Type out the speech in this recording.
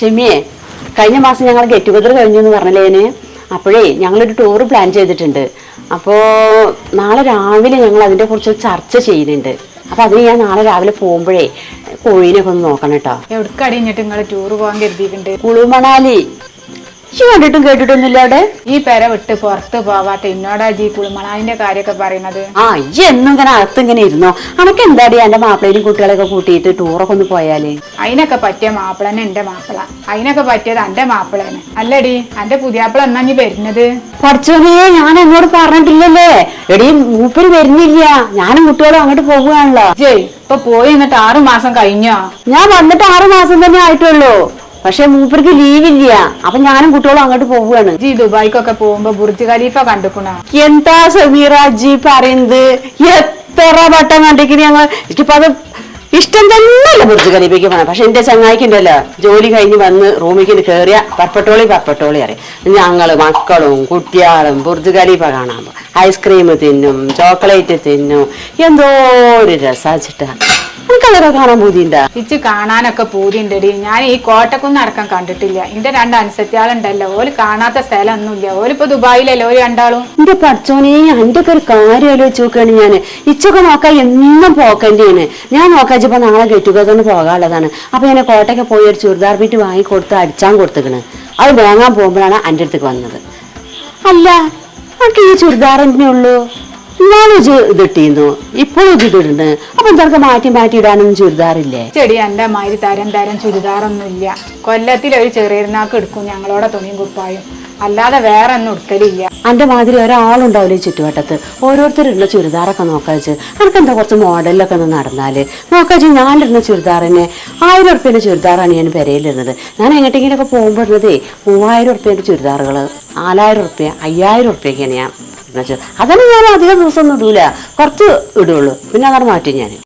ഷെമിയെ കഴിഞ്ഞ മാസം ഞങ്ങൾ ഗെറ്റ് ടുഗദർ കഴിഞ്ഞു എന്ന് പറഞ്ഞല്ലേന് അപ്പോഴേ ഞങ്ങളൊരു ടൂർ പ്ലാൻ ചെയ്തിട്ടുണ്ട്. അപ്പോൾ നാളെ രാവിലെ ഞങ്ങൾ അതിന്റെ കുറിച്ച് ചർച്ച ചെയ്യുന്നുണ്ട്. അപ്പോൾ അതിന് ഞാൻ നാളെ രാവിലെ പോകുമ്പോഴേ കോഴീനൊക്കെ ഒന്ന് നോക്കണം കേട്ടോ. എവിടെ കഴിഞ്ഞിട്ട് നിങ്ങൾ ടൂർ പോകാൻ കരുതിയിട്ടുണ്ട്? കുളു മണാലി. ഇജ്ജ് കണ്ടിട്ടും കേട്ടിട്ടൊന്നുമില്ല അവിടെ? ഈ പെര വിട്ട് പുറത്ത് പോവാത്ത എന്നോടാ ജി കുളിമണാലിന്റെ കാര്യമൊക്കെ പറയുന്നത്. ആ ഇജ്ജ് എന്നും ഇങ്ങനെ അകത്ത് ഇങ്ങനെ ഇരുന്നോ? അനക്ക് എന്താടി എന്റെ മാപ്പിളേനും കുട്ടികളെയൊക്കെ കൂട്ടിയിട്ട് ടൂറൊക്കെ ഒന്ന് പോയാലേ? അതിനൊക്കെ പറ്റിയ മാപ്പിളനെ എന്റെ മാപ്പിള. അതിനൊക്കെ പറ്റിയത് എന്റെ മാപ്പിളേനെ അല്ലടി എന്റെ പുതിയാപ്പിള എന്നാ നീ വരുന്നത്? പഠിച്ചോനെ ഞാൻ എന്നോട് പറഞ്ഞിട്ടില്ലല്ലേ? എടി മൂപ്പര് വരുന്നില്ല. ഞാനും കുട്ടികളും അങ്ങോട്ട് പോകുകയാണല്ലോ ജയ് ഇപ്പൊ പോയി എന്നിട്ട് ആറു മാസം കഴിഞ്ഞോ? ഞാൻ വന്നിട്ട് ആറു മാസം തന്നെ ആയിട്ടുള്ളൂ. പക്ഷെ മൂപ്പർക്ക് ലീവില്ല. അപ്പൊ ഞാനും കുട്ടികളും അങ്ങോട്ട് പോവുകയാണ്. ജി ദുബായിക്കൊക്കെ പോകുമ്പോ ബുർജ് ഖലീഫ കണ്ടുക്കണ എന്താ സമീറ ജി പറയുന്നത്? എത്ര വട്ടം കണ്ടിരിക്കുന്നു ഞങ്ങൾ എനിക്കിപ്പോ അത് ഇഷ്ടം തന്നെയല്ല ബുർജ് ഖലീഫയ്ക്ക് പോകണം പക്ഷെ എന്റെ ചങ്ങായിക്കുണ്ടല്ലോ ജോലി കഴിഞ്ഞ് വന്ന് റൂമിക്ക് കയറിയ പർപ്പട്ടോളി പർപ്പട്ടോളി അറിയാം. ഞങ്ങൾ മക്കളും കുട്ടികളും ബുർജ് ഖലീഫ കാണാൻ ഐസ്ക്രീം തിന്നും ചോക്ലേറ്റ് തിന്നും. എന്തോ ഒരു രസാച്ചിട്ടാ നമുക്കതൊക്കെ കാണാൻ ഇച്ച് കാണാനൊക്കെ പൂതിണ്ടടി ഞാൻ ഈ കോട്ടക്കൊന്നും അടക്കം കണ്ടിട്ടില്ല എന്റെ രണ്ട് അനുസരിച്ചാളുണ്ടല്ലോ ഓൽ കാണാത്ത സ്ഥലമൊന്നുമില്ല ഓലിപ്പോ ദുബായിലല്ലേ ഓൽ രണ്ടാളും എന്റെ പഠിച്ചോനെ എന്റെ ഒക്കെ ഒരു കാര്യം ആലോചിച്ച് നോക്കുകയാണ് ഞാൻ ഇച്ചൊക്കെ നോക്കാൻ എന്നും പോക്കന്റെയാണ് ഞാൻ നോക്കാച്ചപ്പോ നാളെ കെട്ടുകതൊന്ന് പോകാനുള്ളതാണ് അപ്പൊ ഞാൻ കോട്ടയ്ക്ക് പോയി ഒരു ചുരിദാർ ബീറ്റ് വാങ്ങി കൊടുത്ത് അടിച്ചാൻ കൊടുത്തേക്കണ് അത് വാങ്ങാൻ പോകുമ്പോഴാണ് എന്റെ അടുത്തേക്ക് വന്നത് അല്ല ഈ തന്നെ ഉള്ളൂ ഇന്നാലും ഇത് ഇതിട്ടിരുന്നു. ഇപ്പോഴും ഇത് ഇടുന്നു അപ്പൊ എന്തൊക്കെ മാറ്റി മാറ്റി ഇടാനൊന്നും ചുരിദാറില്ലേ? ചെടി എന്റെ മാതിരി തരം തരം ചുരിദാറൊന്നുമില്ല. കൊല്ലത്തിൽ ഒരു ചെറിയനാക്ക് എടുക്കും ഞങ്ങളോടെ തുണിയും കുപ്പായും. അല്ലാതെ വേറെ ഒന്നും എടുക്കലില്ല. അന്റെ മാതിരി ഒരാളുണ്ടാവില്ല ഈ ചുറ്റുവട്ടത്ത്? ഓരോരുത്തരുള്ള ചുരിദാറൊക്കെ നോക്കാച്ച് അവർക്ക് എന്താ കുറച്ച് മോഡലൊക്കെ ഒന്ന് നടന്നാൽ? നോക്കാച്ച് ഞാനിടുന്ന ചുരിദാറിനെ ആയിരം ഉറുപ്പ്യന്റെ ചുരിദാറാണ് ഞാൻ പെരയിലിരുന്നത് ഞാൻ എങ്ങോട്ടെങ്കിലൊക്കെ പോകുമ്പോഴുന്നതേ മൂവായിരം ഉറുപ്പ്യന്റെ ചുരിദാറുകൾ നാലായിരം ഉറുപ്പ്യ അയ്യായിരം ഉറുപ്പ്യൊക്കെയാണ് ഞാൻ ഇടുന്ന അതന്നെ ഞാൻ അധികം ദിവസമൊന്നും ഇടൂല. കുറച്ച് ഇടുള്ളൂ. പിന്നെ അതവിടെ മാറ്റി ഞാൻ